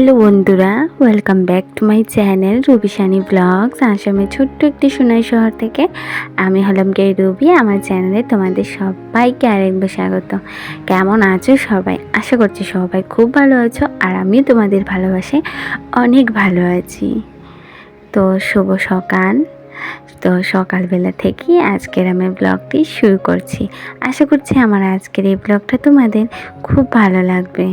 Hello বন্ধুরা welcome back to my channel Rubishani blogs আসামের ছোট্ট একটি সোনাই শহর থেকে আমি হলাম গে রুবি, আমার চ্যানেলে তোমাদের সবাইকে আরেকবার স্বাগত। কেমন আছো সবাই? আশা করছি সবাই খুব ভালো আছো, আর আমিও তোমাদের ভালোবাসে অনেক ভালো আছি। তো শুভ সকাল। তো সকালবেলা থেকে আজকের আমি ব্লগটি শুরু করছি। আশা করছি আমার আজকের এই ব্লগটা তোমাদের খুব ভালো লাগবে।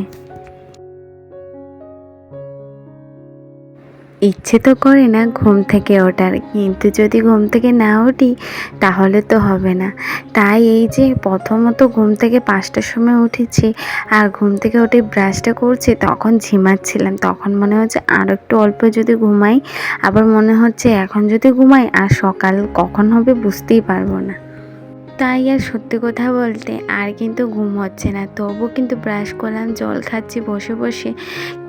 ইচ্ছে তো করে না ঘুম থেকে ওঠার, কিন্তু যদি ঘুম থেকে না উঠি, তাহলে তো হবে না। তাই এই যে প্রথমত ঘুম থেকে পাঁচটার সময় উঠেছি, আর ঘুম থেকে উঠে ব্রাশটা করছি, তখন ঝিমাচ্ছিলাম। তখন মনে হচ্ছে আর একটু অল্প যদি ঘুমাই, আবার মনে হচ্ছে এখন যদি ঘুমাই, আর সকাল কখন হবে বুঝতেই পারব না। তাই আর সত্যি কথা বলতে আর কিন্তু ঘুম হচ্ছে না। তবু কিন্তু ব্রাশ করলাম, জল খাচ্ছি, বসে বসে।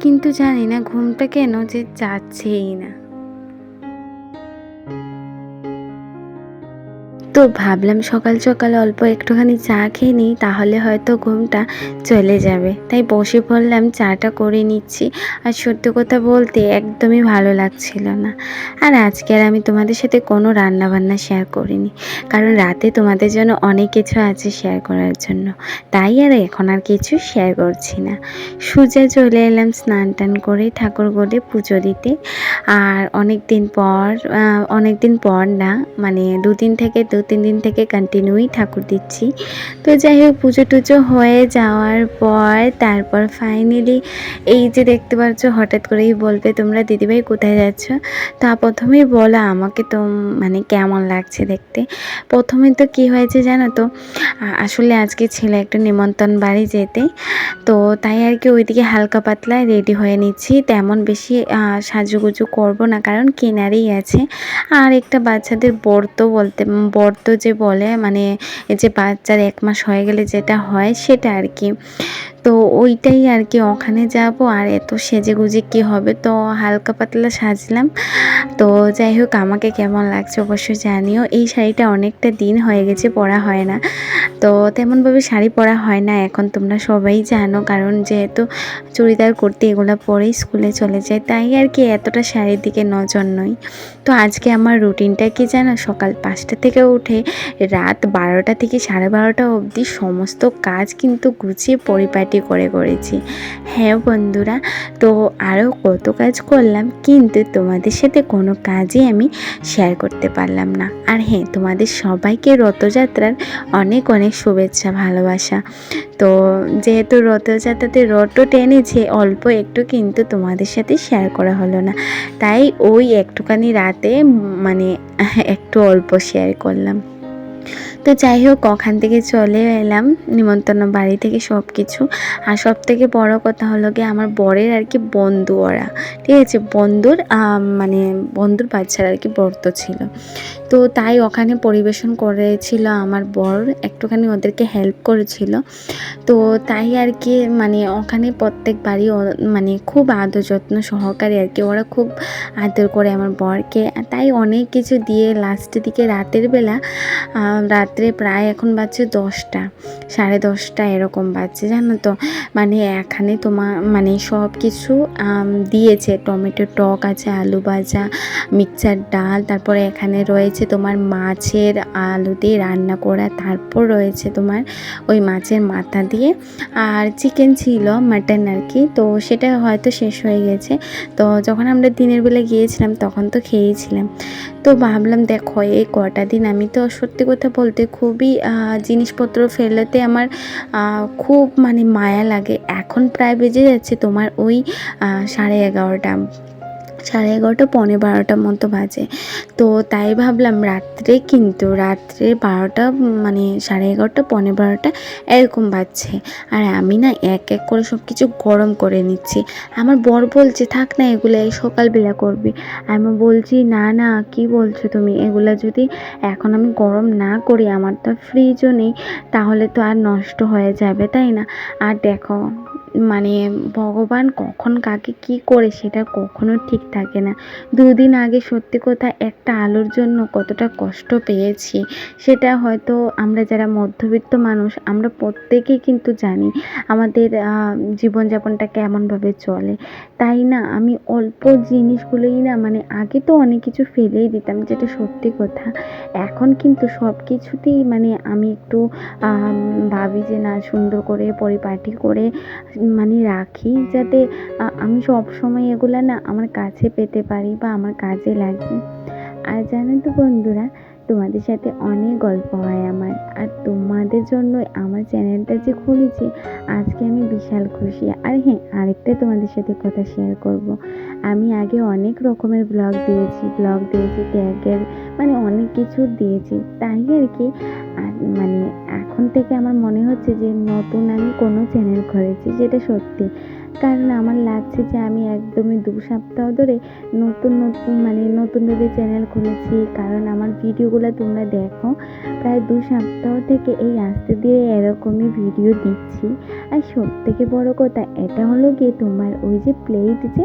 কিন্তু জানি না ঘুমটা কেন যে যাচ্ছেই না। তো ভাবলাম সকাল সকাল অল্প একটুখানি চা খেয়ে নিই, তাহলে হয়তো ঘুমটা চলে যাবে। তাই বসে পড়লাম, চাটা করে নিচ্ছি। আর সত্যি কথা বলতে একদমই ভালো লাগছিল না। আর আজকে আর আমি তোমাদের সাথে কোনো রান্না বান্না শেয়ার করিনি। কারণ রাতে তোমাদের জন্য অনেক কিছু আছে শেয়ার করার জন্য। তাই আর এখন আর কিছু শেয়ার করছি না। সুজা চলে এলাম স্নান টান করে ঠাকুর গড়ে পুজো দিতে। আর অনেক দিন পর অনেক দিন পর না মানে দুদিন থেকে দু তিন দিন থেকে কন্টিনিউই ঠাকুর দিচ্ছি। তো যাই হোক পুজো টুজো হয়ে যাওয়ার পর তারপর ফাইনালি এই যে দেখতে পাচ্ছ, হঠাৎ করেই বলবে, তোমরা দিদিভাই কোথায় যাচ্ছ? তা প্রথমেই বলা আমাকে তো মানে কেমন লাগছে দেখতে। প্রথমে তো কি হয়েছে জানো তো আসলে আজকে ছিল একটা নিমন্ত্রণ বাড়ি যেতে। তো তাই আর কি ওইদিকে হালকা পাতলা রেডি হয়ে নিচ্ছি। তেমন বেশি সাজুগুজু করব না, কারণ কেনারই আছে। আর একটা বাচ্চাদের বর্ত বলতে বর্ত যে বলে মানে যে বাচ্চার এক মাস হয়ে গেলে যেটা হয় সেটা আর কি। তো ওইটাই আর কি, ওখানে যাব। আর এত সেজে গুজে কী হবে তো হালকা পাতলা সাজলাম। তো যাই হোক, আমাকে কেমন লাগছে অবশ্যই জানিও। এই শাড়িটা অনেকটা দিন হয়ে গেছে পরা হয় না। তো তেমনভাবে শাড়ি পরা হয় না, এখন তোমরা সবাই জানো। কারণ যেহেতু চুড়িদার করতে এগুলো পরেই স্কুলে চলে যায়, তাই আর কি এতটা শাড়ির দিকে নজর নয় তো আজকে আমার রুটিনটা কি জানো? সকাল পাঁচটা থেকে উঠে রাত বারোটা থেকে সাড়ে বারোটা অবধি সমস্ত কাজ কিন্তু গুছিয়ে পরিপাটি করে করেছি। হ্যাঁ বন্ধুরা, তো আরও কত কাজ করলাম, কিন্তু তোমাদের সাথে কোনো কাজই আমি শেয়ার করতে পারলাম না। আর হ্যাঁ তোমাদের সবাইকে রথযাত্রার অনেক অনেক শুভেচ্ছা, ভালোবাসা। তো যেহেতু রথযাত্রাতে রথও টেনেছে, অল্প একটু কিন্তু তোমাদের সাথে শেয়ার করা হলো না। তাই ওই একটুখানি রাতে মানে একটু অল্প শেয়ার করলাম। তো যাই হোক, ওখান থেকে চলে এলাম, নিমন্ত্রণ বাড়ি থেকে সব কিছু আর সব থেকে বড় কথা হলো গিয়ে আমার বরের আর কি বন্ধু ওরা। ঠিক আছে? বন্ধুর মানে বন্ধুর বাচ্চারা আর কি বর্ত ছিল। তো তাই ওখানে পরিবেশন করেছিল আমার বর, একটুখানি ওদেরকে হেল্প করেছিল। তো তাই আর কি মানে ওখানে প্রত্যেকবারই মানে খুব আদর যত্ন সহকারে আর কি, ওরা খুব আদর করে আমার বরকে। তাই অনেক কিছু দিয়ে লাস্টের দিকে রাতের বেলা রাত্রে প্রায় এখন বাজছে দশটা, সাড়ে দশটা এরকম বাজছে, জানো তো? মানে এখানে তোমার মানে সব কিছু দিয়েছে। টমেটো টক আছে, আলু ভাজা, মিক্সচার ডাল, তারপরে এখানে রয়েছে তোমার মাছের আলু দিয়ে রান্না করা, তারপর রয়েছে তোমার ওই মাছের মাথা দিয়ে। আর চিকেন ছিল মাটন আর কি, তো সেটা হয়তো শেষ হয়ে গেছে। তো যখন আমরা দিনের বেলা গিয়েছিলাম, তখন তো খেয়েছিলাম। তো ভাবলাম, দেখো, এই কটা দিন আমি তো সত্যি কথা বলতে খুবই জিনিসপত্র ফেলেতে আমার খুব মানে মায়া লাগে। এখন প্রায় বেজে যাচ্ছে তোমার ওই সাড়ে এগারোটা। সাড়ে এগারোটা পনেরো বারোটার মতো বাজে। তো তাই ভাবলাম রাত্রে কিন্তু রাত্রে বারোটা মানে সাড়ে এগারোটা পনেরো বারোটা এরকম বাজছে। আর আমি না এক এক করে সব কিছু গরম করে নিচ্ছি। আমার বর বলছে, থাক না এগুলো, এই সকালবেলা করবি। আমি বলছি, না না, কি বলছো তুমি? এগুলো যদি এখন আমি গরম না করি, আমার তো ফ্রিজও নেই, তাহলে তো আর নষ্ট হয়ে যাবে, তাই না? আর দেখো মানে ভগবান কখন কাকে কি করে সেটা কখনো ঠিক থাকে না। দুদিন আগে সত্যি কথা একটা আলোর জন্য কতটা কষ্ট পেয়েছি, সেটা হয়তো আমরা যারা মধ্যবিত্ত মানুষ, আমরা প্রত্যেকেই কিন্তু জানি আমাদের জীবনযাপনটা কেমনভাবে চলে। তাই না? আমি অল্প জিনিসগুলোই না মানে আগে তো অনেক কিছু ফেলেই দিতাম, যেটা সত্যি কথা। এখন কিন্তু সব কিছুতেই মানে আমি একটু ভাবি যে না, সুন্দর করে পরিপাটি করে মানে রাখি যাতে আমি সব সময় এগুলো না আমার কাছে পেতে পারি বা আমার কাজে লাগে। আর জানেন তো বন্ধুরা তোমাদের সাথে অনেক গল্প হয় আমার। আর তোমাদের জন্য আমার চ্যানেলটা যে খুলেছি, আজকে আমি বিশাল খুশি। আর হ্যাঁ আরেকটা তোমাদের সাথে কথা শেয়ার করব। আমি আগে অনেক রকমের ব্লগ দিয়েছি। ব্লগ দিয়েছি ট্যাগের মানে অনেক কিছু দিয়েছি। তাই আর কি মানে এখন থেকে আমার মনে হচ্ছে যে নতুন আমি কোনো চ্যানেল খুলেছি যেটা সত্যি। কারণ আমার লাগছে যে আমি একদমই দু সপ্তাহ ধরে নতুন নতুন মানে নতুনভাবে চ্যানেল খুলেছি। কারণ আমার ভিডিওগুলো তোমরা দেখো, প্রায় দু সপ্তাহ থেকে এই আস্তে দিয়ে এরকমই ভিডিও দিচ্ছি। আর সব থেকে বড় কথা, এটা হলো গিয়ে তোমার ওই যে প্লেট যে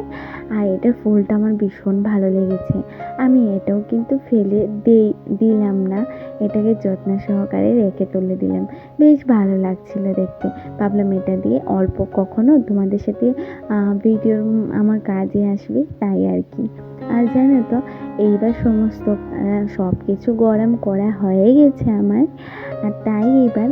আর এটার ফুলটা আমার ভীষণ ভালো লেগেছে। আমি এটাও কিন্তু ফেলে দেই, দিলাম না। এটাকে যত্ন সহকারে রেখে তুলে দিলাম। বেশ ভালো লাগছিল দেখতে। ভাবলাম এটা দিয়ে অল্প কখনো তোমাদের সাথে ভিডিও আমার কাজে আসবে তাই আর কি। আর জানো তো, এইবার সমস্ত সব কিছু গরম করা হয়ে গেছে আমার। আর তাই এবার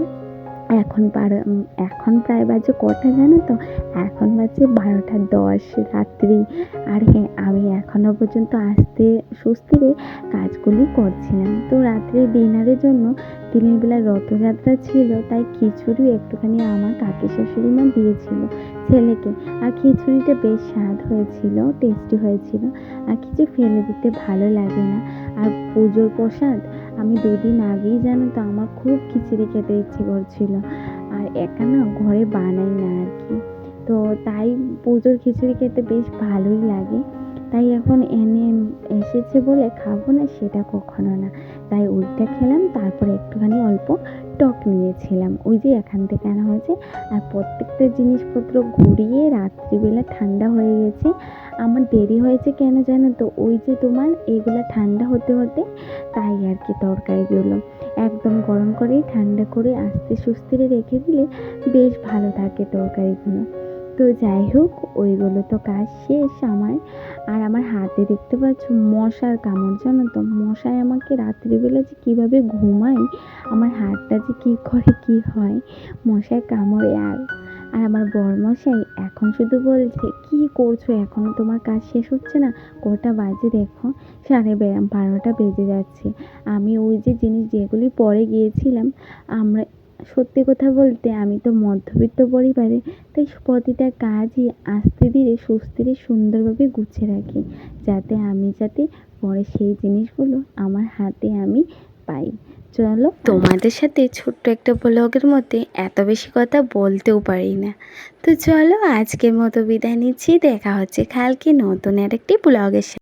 এখন উম, এখন প্রায় বাজে কটা জানো তো? এখন বাজে বারোটা দশ রাত্রি। আর হ্যাঁ আমি এখনও পর্যন্ত আসতে সুস্থিরে কাজগুলি করছিলাম। তো রাত্রে ডিনারের জন্য দিনের বেলা রথযাত্রা ছিল তাই খিচুড়ি একটুখানি আমার কাকি শাশুড়ি মা দিয়েছিল ছেলেকে। আর খিচুড়িটা বেশ স্বাদ হয়েছিল টেস্টি হয়েছিল। আর কিছু ফেলে দিতে ভালো লাগে না। আর পুজোর প্রসাদ আমি দুদিন আগেই জানো তো আমার খুব খিচুড়ি খেতে ইচ্ছে করছিল। আর একা না ঘরে বানাই না আর কি। তো তাই পুজোর খিচুড়ি খেতে বেশ ভালোই লাগে। তাই এখন এনে এসেছে বলে খাব না সেটা কখনো না। তাই ওইটা খেলাম, তারপরে একটুখানি অল্প টক নিয়েছিলাম। ওই যে এখান থেকে আনা হয়েছে। আর প্রত্যেকটা জিনিসপত্র ঘুরিয়ে রাত্রিবেলা ঠান্ডা হয়ে গেছে। আমার দেরি হয়েছে কেন জানো তো? ওই যে তোমার এগুলো ঠান্ডা হতে হতে তাই আর কি তরকারিগুলো। একদম গরম করেই ঠান্ডা করে আস্তে সুস্থিরে রেখে দিলে বেশ ভালো থাকে তরকারিগুলো। তো যাই হোক, ওইগুলো তো কাজ শেষ আমার। আর আমার হাতে দেখতে পাচ্ছ মশার কামড়, জানো তো? মশায় আমাকে রাত্রিবেলা যে কীভাবে ঘুমাই আমার হাতটা যে কী করে কী হয় মশায় কামড়ে আর। আর আমার বরমশাই এখন শুধু বলছে, কি করছ? এখনও তোমার কাজ শেষ হচ্ছে না? কটা বাজে দেখো, সাড়ে বারোটা বেজে যাচ্ছে। আমি ওই যে জিনিস যেগুলি পরে গিয়েছিলাম, আমরা সত্যি কথা বলতে আমি তো মধ্যবিত্ত পরিবারে, তাই প্রতিটা কাজই আস্তে ধীরে সুস্থিরে সুন্দরভাবে গুছিয়ে রাখি, যাতে আমি যাতে পরে সেই জিনিসগুলো আমার হাতে আমি পাই। চলো তোমাদের সাথে ছোট্ট একটা ব্লগের মধ্যে এত বেশি কথা বলতেও পারি না। তো চলো আজকের মতো বিদায় নিচ্ছি, দেখা হচ্ছে কালকে নতুন আর একটি ব্লগের সাথে